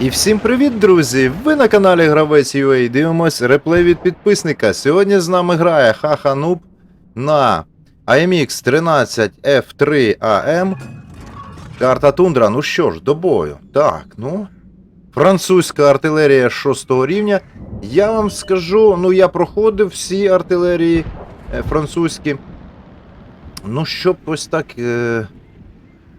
І всім привіт, друзі! Ви на каналі Гравець UA. Дивимось реплей від підписника. Сьогодні з нами грає Хаха Нуб на AMX 13 F3 AM. Карта Тундра. Ну що ж, до бою. Так, ну. Французька артилерія 6 рівня. Я вам скажу, ну я проходив всі артилерії е, французькі. Ну, щоб ось так. Е...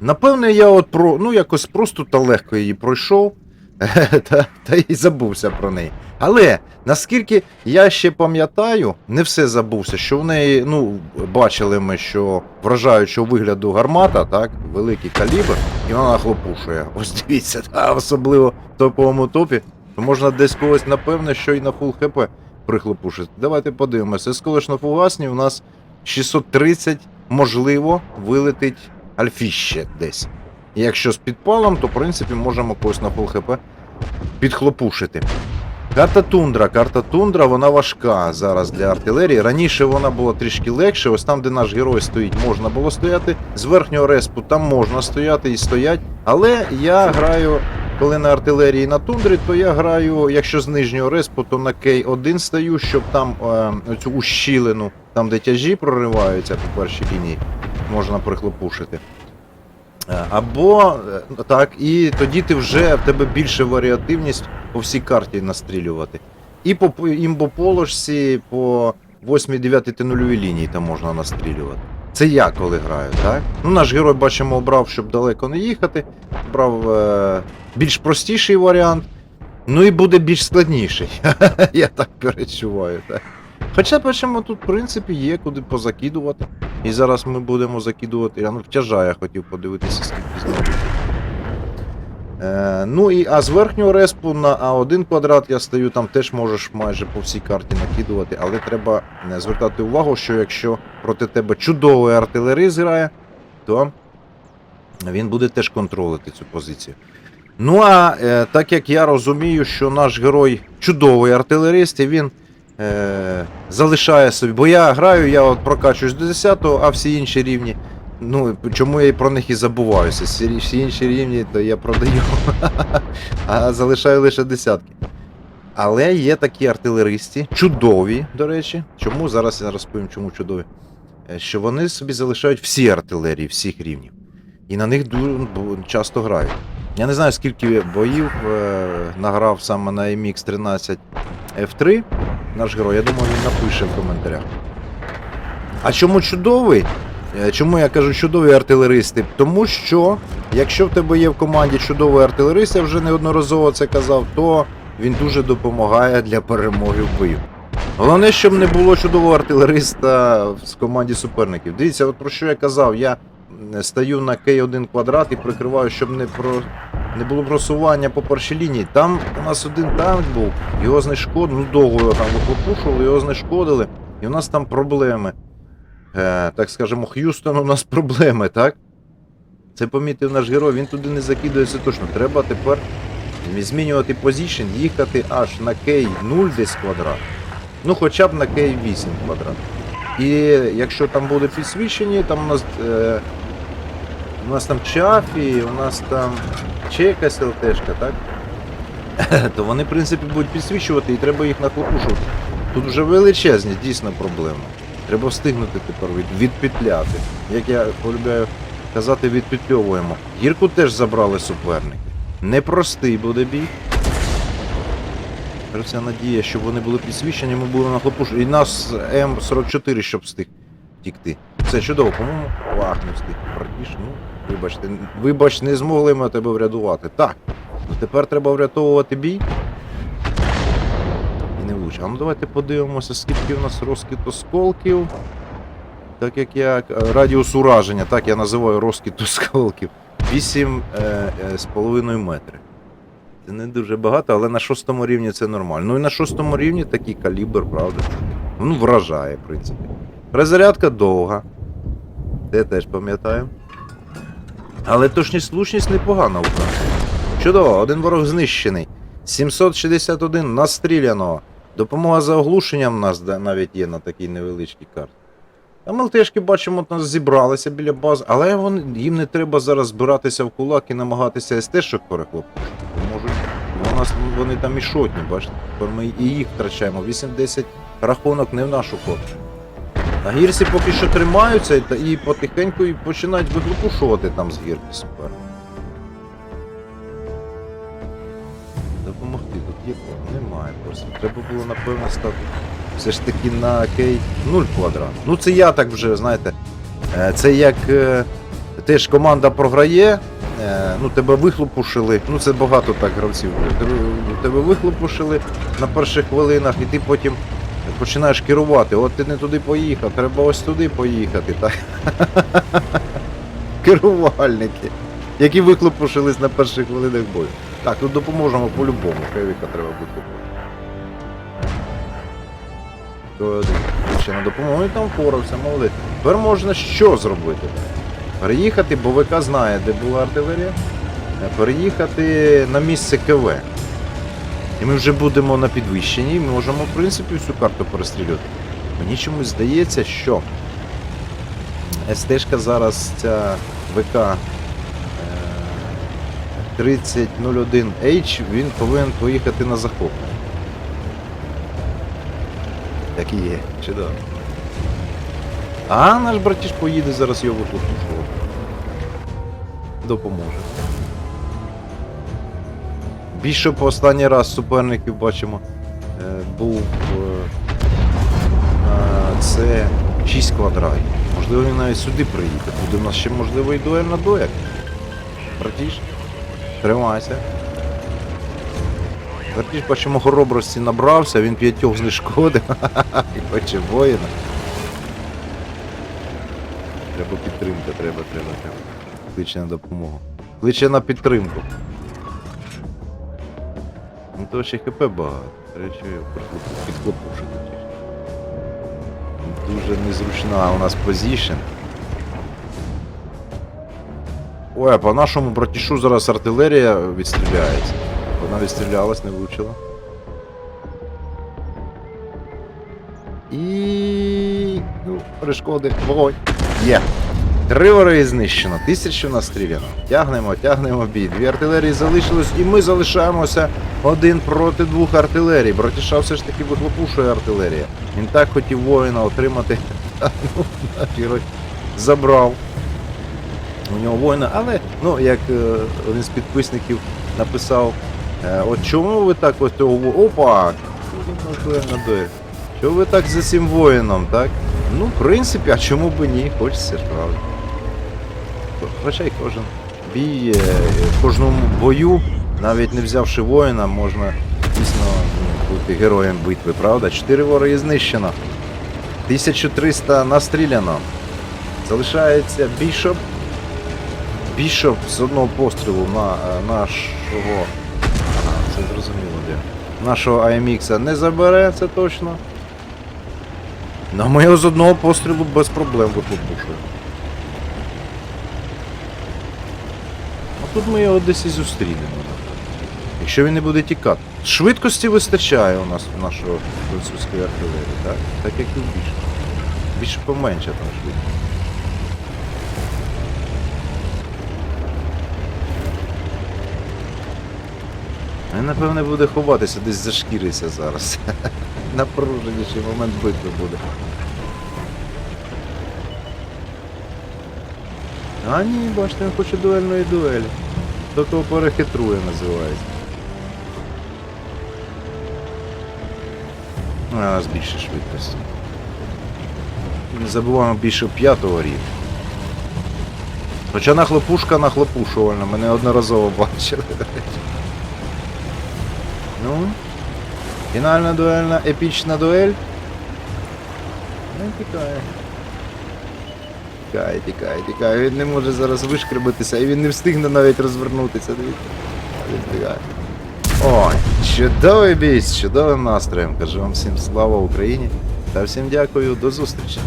Напевне, я от про. Ну, якось просто та легко її пройшов. та, та й забувся про неї. Але наскільки я ще пам'ятаю, не все забувся, що в неї, ну, бачили ми, що вражаючого вигляду гармата, так, великий калібр, і вона хлопушує. Ось дивіться, та, особливо в топовому топі, то можна десь когось, напевне, що і на фул хп прихлопушити. Давайте подивимося. З колишно-фугасні у нас 630, можливо, вилетить альфіще десь. Якщо з підпалом, то в принципі можемо когось на фул хп підхлопушити. Карта Тундра. Карта Тундра, вона важка зараз для артилерії. Раніше вона була трішки легше. Ось там, де наш герой стоїть, можна було стояти. З верхнього респу там можна стояти і стоять. Але я граю, коли на артилерії на тундрі, то я граю, якщо з нижнього респу, то на К1 стою, щоб там е, оцю ущілину, там де тяжі прориваються по першій лінії, можна прихлопушити. Е, Або е, так, і тоді ти вже в тебе більше варіативність по всій карті настрілювати. І по по імбоположці, по 8, 9 та нульовій лінії там можна настрілювати. Це я коли граю, так? Ну, наш герой, бачимо, обрав, щоб далеко не їхати. Обрав е, більш простіший варіант. Ну і буде більш складніший. я так перечуваю, так. Хоча бачимо, тут, в принципі, є куди позакидувати. І зараз ми будемо закидувати. Я ну, втяжа я хотів подивитися, скільки знову. Е, ну і а з верхнього респу на А1 квадрат я стою, там теж можеш майже по всій карті накидувати, але треба е, звертати увагу, що якщо проти тебе чудовий артилерист грає, то він буде теж контролити цю позицію. Ну а е, так як я розумію, що наш герой чудовий артилерист, і він е, залишає собі. Бо я граю, я от прокачуюсь до 10-го, а всі інші рівні. Ну, чому я про них і забуваюся. Всі, інші рівні, то я продаю, а залишаю лише десятки. Але є такі артилеристи, чудові, до речі. Чому? Зараз я розповім, чому чудові. Е, Що вони собі залишають всі артилерії, всіх рівнів. І на них дуже часто грають. Я не знаю, скільки боїв е, награв саме на MX 13 F3 наш герой. Я думаю, він напише в коментарях. А чому чудовий? Е, Чому я кажу чудові артилеристи? Тому що, якщо в тебе є в команді чудовий артилерист, я вже неодноразово це казав, то він дуже допомагає для перемоги в бою. Головне, щоб не було чудового артилериста в команді суперників. Дивіться, от про що я казав, я м, стою на К1 квадрат і прикриваю, щоб не про. Не було просування по першій лінії. Там у нас один танк був, його знешкодили, ну довго його там вихлопушували, його знешкодили, і у нас там проблеми. Е, так скажемо, Х'юстон у нас проблеми, так? Це помітив наш герой, він туди не закидується точно. Треба тепер змінювати позицію, їхати аж на К0 десь квадрат. Ну хоча б на К8 квадрат. І якщо там буде підсвічені, там у нас. Е, у нас там Чафі, у нас там ще якась ЛТшка, так? То вони, в принципі, будуть підсвічувати і треба їх нахлопушувати. Тут вже величезні, дійсно проблема. Треба встигнути тепер від, відпетляти. Як я полюбляю казати, відпетльовуємо. Гірку теж забрали суперники. Непростий буде бій. Вся надія, щоб вони були підсвічені, ми будемо нахлопушувати. І нас М44, щоб встиг тікти. Все чудово, по-моєму, Ах, не ну, вибачте, вибач, не змогли ми тебе врятувати. Так, ну тепер треба врятовувати бій. І не влучить. А ну давайте подивимося, скільки у нас розкид осколків. Так як я. е, Радіус ураження, так я називаю розкид осколків. 8 е, е, метри. Це не дуже багато, але на шостому рівні це нормально. Ну і на шостому рівні такий калібр, правда. Ну, вражає, в принципі. Розрядка довга. Це теж пам'ятаю. Але точність слушність непогана у нас. Чудово, один ворог знищений. 761 настріляно. Допомога за оглушенням у нас навіть є на такій невеличкій карті. А МЛТшки, бачимо, от нас зібралися біля бази, але вони, їм не треба зараз збиратися в кулак і намагатися СТ-шок перехлопнути. Можуть у нас вони там і шотні, бачите? Тепер ми і їх втрачаємо. 8-10 рахунок не в нашу користь. На гірсі поки що тримаються і, потихеньку і починають виглупушувати там з гірки супер. Допомогти тут є? Немає просто. Треба було напевно стати все ж таки на кей 0 квадрат. Ну це я так вже, знаєте. е, Це як е, теж команда програє, е, ну тебе вихлопушили. Ну це багато так гравців. Тебе вихлопушили на перших хвилинах, і ти потім починаєш керувати. От ти не туди поїхав, треба ось туди поїхати. Так? Керувальники, які вихлопушились на перших хвилинах бою. Так, тут допоможемо по-любому, Хевіка треба. То. Ще на допомогу і там впорався, молодець. Тепер можна що зробити? Переїхати, бо ВК знає, де була артилерія. Переїхати на місце КВ. І ми вже будемо на підвищенні, і ми можемо, в принципі, всю карту перестрілювати. Мені чомусь здається, що СТ-шка зараз ця ВК е, 3001H, він повинен поїхати на захоплення. Так і є, чудово. А наш братіш поїде зараз його вихлопушувати. Допоможе. Бішоп останній раз суперників бачимо. е, Був е, це 6 квадратів. Можливо, він навіть сюди приїде. Буде у нас ще можливо і дуель на дояк. Братіш, тримайся. Братіш, бачимо, хоробрості набрався, він п'ятьох знешкодив. І хоче воїна. Треба підтримка, треба, треба, треба. Кличе на допомогу. Кличе на підтримку. Ну то ще хп багато. Речі, підхлопушити. Дуже незручна у нас позішн. Ой, а по нашому братішу зараз артилерія відстріляється. Вона відстрілялась, не влучила. І. Ну, перешкоди. Вогонь. Є. Три вороги знищено, тисячу настріляно. Тягнемо, тягнемо бій. Дві артилерії залишилось, і ми залишаємося один проти двох артилерій. Братіша все ж таки вихлопушує артилерія. Він так хотів воїна отримати. Ну, наш забрав. У нього воїна, але, ну, як е, один з підписників написав, е, от чому ви так ось цього во- Опа! Чого ви так за цим воїном, так? Ну, в принципі, а чому б ні? Хочеться ж, правда. Хоча кожен бій, в кожному бою, навіть не взявши воїна, можна дійсно ну, бути героєм битви, правда? Чотири вороги знищено. 1300 настріляно. Залишається бішоп. Бішоп з одного пострілу на е, нашого. Це зрозуміло де. Нашого AMX не забере, це точно. Ну ми його з одного пострілу без проблем вихлопушуємо. Тут ми його десь і зустрінемо. Якщо він не буде тікати. Швидкості вистачає у нас у нашого французької артилерії, так? Так як і більше. Більше поменше там швидкість. Він, напевне, буде ховатися, десь зашкіриться зараз. Напруженіший момент битви буде. А ні, бачите, він хоче дуельної дуелі. Хто кого перехитрує називається. Ну, У нас більше швидкості. Не забуваємо більше п'ятого рівня. Хоча нахлопушка нахлопушувальна, ми неодноразово бачили. до речі. Ну, фінальна дуельна, епічна дуель. Не тікає. Тікає, тікає, тікає. Він не може зараз вишкребатися і він не встигне навіть розвернутися. Він тікає. О, чудовий бій з чудовим настроєм. Кажу вам всім слава Україні та всім дякую, до зустрічі.